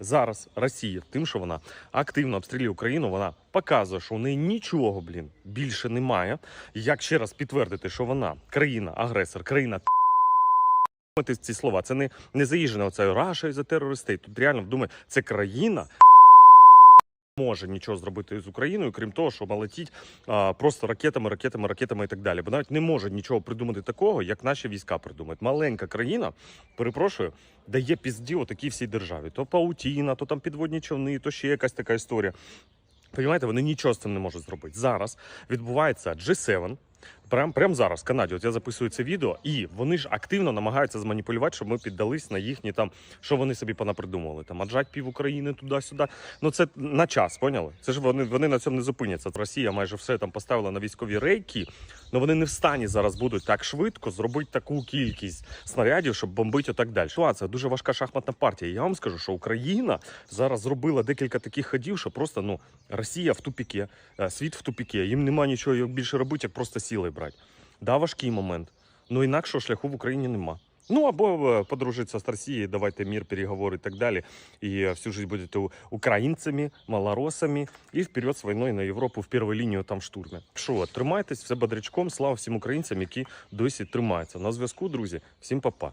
зараз Росія, тим, що вона активно обстрілює Україну, вона показує, що у неї нічого, блін, більше немає. Як ще раз підтвердити, що вона країна-агресор, країна ці слова. Це не, не заїжджена оця Раша за терористи. Тут реально думаю, це країна. Може нічого зробити з Україною, крім того, що летіть а, просто ракетами, ракетами, ракетами і так далі. Бо навіть не може нічого придумати такого, як наші війська придумають. Маленька країна, перепрошую, дає пізді отакій всій державі. То паутіна, то там підводні човни, то ще якась така історія. Понімаєте, вони нічого з цим не можуть зробити. Зараз відбувається G7. Прямо прям зараз в Канаді. От я записую це відео, і вони ж активно намагаються зманіпулювати, щоб ми піддались на їхні там, що вони собі понапридумували. Там аджать пів України туди-сюди. Ну це на час, поняли? Це ж вони, вони на цьому не зупиняться. Росія майже все там поставила на військові рейки, але вони не в стані зараз будуть так швидко зробити таку кількість снарядів, щоб бомбити і так далі. Ситуація дуже важка шахматна партія. Я вам скажу, що Україна зараз зробила декілька таких ходів, що просто ну Росія в тупіки, е, світ в тупіки. Їм нема нічого більше робити, як просто сілою брати. Да, важкий момент. Ну інакшого шляху в Україні нема. Ну або е, подружитися з Росією, давайте мір, переговори і так далі. І е, всю життя будете українцями, малоросами і вперед з війною на Європу в першу лінію там штурмі. Що, тримайтесь, все бодрячком. Слава всім українцям, які досі тримаються. На зв'язку, друзі. Всім па-па.